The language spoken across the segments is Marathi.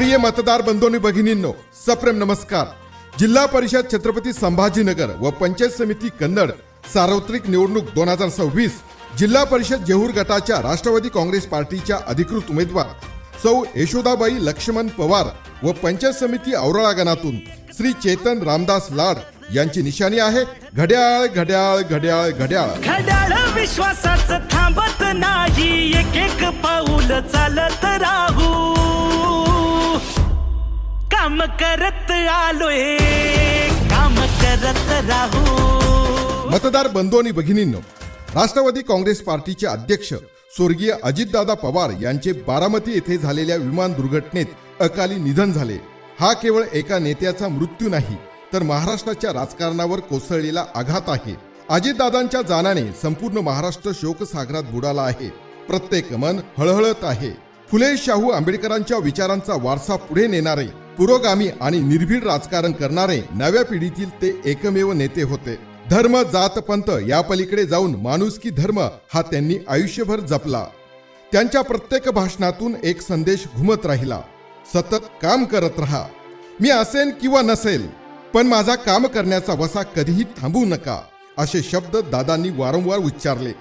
प्रिय मतदार बंधूंनी भगिनींनो सप्रेम नमस्कार. जिल्हा परिषद छत्रपती संभाजीनगर व पंचायत समिती कन्नड सार्वत्रिक निवडणूक दोन हजार सव्वीस जिल्हा परिषद जेहूर गटाच्या राष्ट्रवादी काँग्रेस पार्टीच्या अधिकृत उमेदवार सौ यशोदाबाई लक्ष्मण पवार व पंचायत समिती औराळा गणातून श्री चेतन रामदास लाड यांची निशाणी आहे. घड्याळ घड्याळ घड्याळ घड्याळ. घड्याळ विश्वासाच थांबत नाही. एक एक पाऊल चालत राहू. काम करत आलोय. काम करत राहू. मतदार बंधू आणि भगिनींनो राष्ट्रवादी काँग्रेस पार्टीचे अध्यक्ष स्वर्गीय अजितदादा पवार यांचे बारामती येथे झालेल्या विमान दुर्घटनेत अकाली निधन झाले. हा केवळ एका नेत्याचा मृत्यू नाही तर महाराष्ट्राच्या राजकारणावर कोसळलेला आघात आहे. अजितदादांच्या जाण्याने संपूर्ण महाराष्ट्र शोकसागरात बुडाला आहे. प्रत्येक मन हळहळत आहे. फुले शाहू आंबेडकरांच्या विचारांचा वारसा पुढे नेणारे पुरोगामी आणि निर्भीड राजकारण करणारे नव्या पिढीतील ते एकमेव नेते होते. धर्म जात पंथ या पलीकडे जाऊन माणुसकी धर्म हा त्यांनी आयुष्यभर जपला. त्यांच्या प्रत्येक भाषणातून एक संदेश घुमत राहिला. सतत काम करत राहा. मी असेन किंवा नसेल पण माझा काम करण्याचा वसा कधीही थांबवू नका असे शब्द दादांनी वारंवार उच्चारले.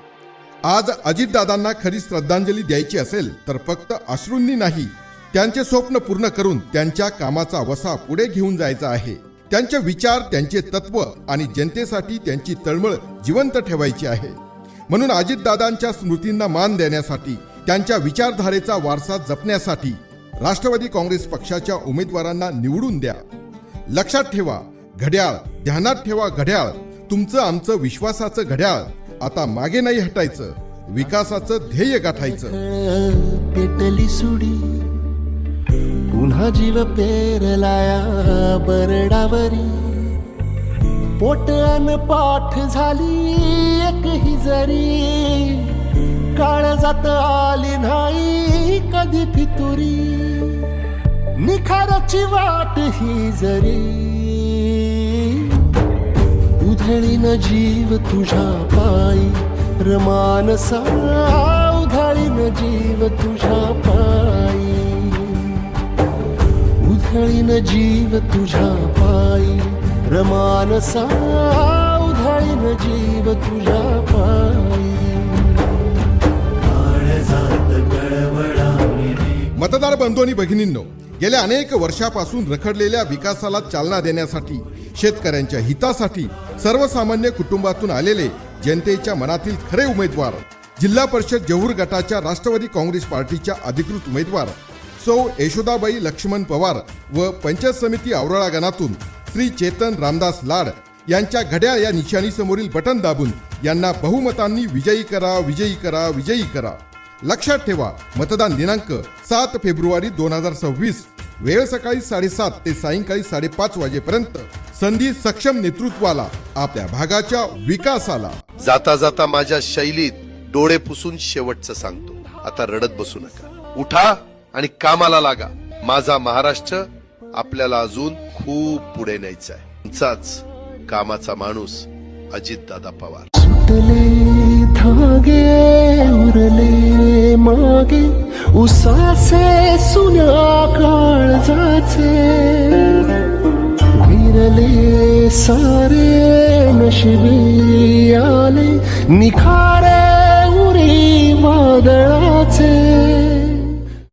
आज अजितदादांना खरी श्रद्धांजली द्यायची असेल तर फक्त अश्रूंनी नाही त्यांचे स्वप्न पूर्ण करून त्यांच्या कामाचा वसा पुढे घेऊन जायचा आहे. त्यांचे विचार त्यांचे तत्व आणि जनतेसाठी त्यांची तळमळ जिवंत ठेवायची आहे. म्हणून अजितदादांच्या स्मृतींना मान देण्यासाठी त्यांच्या विचारधारेचा वारसा जपण्यासाठी राष्ट्रवादी काँग्रेस पक्षाच्या उमेदवारांना निवडून द्या. लक्षात ठेवा घड्याळ ध्यानात ठेवा घड्याळ. तुमचं आमचं विश्वासाचं घड्याळ. आता मागे नाही हटायचं विकासाचं ध्येय गाठायचं. पुन्हा जीव पेरलाया बरडावरी. पोट अन पाठ झाली एक ही जरी. काळ जात आली नाही कधी फितुरी. निखाराची वाट ही जरी. उधळीन जीव तुझ्या पायी. रमानसा उधळीन जीव तुझ्या पायी. उधळीन जीव तुझ्या पायी. रमानसा उधळीन जीव तुझ्या पायी. मतदार बंधू आणि भगिनींनो गेल्या अनेक वर्षापासून रखडलेल्या विकासाला चालना देण्यासाठी शेतकऱ्यांच्या हितासाठी सर्वसामान्य कुटुंबातून आलेले जनतेच्या मनातील खरे उमेदवार जिल्हा परिषद जहूर गटाच्या राष्ट्रवादी काँग्रेस पार्टीच्या अधिकृत उमेदवार सौ यशोदाबाई लक्ष्मण पवार व पंचायत समिती आवराळा गणातून श्री चेतन रामदास लाड यांच्या घड्याळ या निशाणीसमोरील बटन दाबून यांना बहुमतांनी विजयी करा विजयी करा विजयी करा. लक्षात ठेवा मतदान दिनांक सात फेब्रुवारी दोन हजार सव्वीस वेळ सकाळी साडेसात ते सायंकाळी साडेपाच वाजेपर्यंत. संधी सक्षम नेतृत्वाला आपल्या भागाच्या विकासाला. जाता जाता माझ्या शैलीत डोळे पुसून शेवटचं सांगतो. आता रडत बसू नका. उठा आणि कामाला लागा. माझा महाराष्ट्र आपल्याला अजून खूप पुढे न्यायचा आहे. तुमचाच कामाचा माणूस अजितदादा पवार. सुटले धागे उरले मागे उसासे सुन्या काळजाचे. विरले सारे नशिबी आले निखारे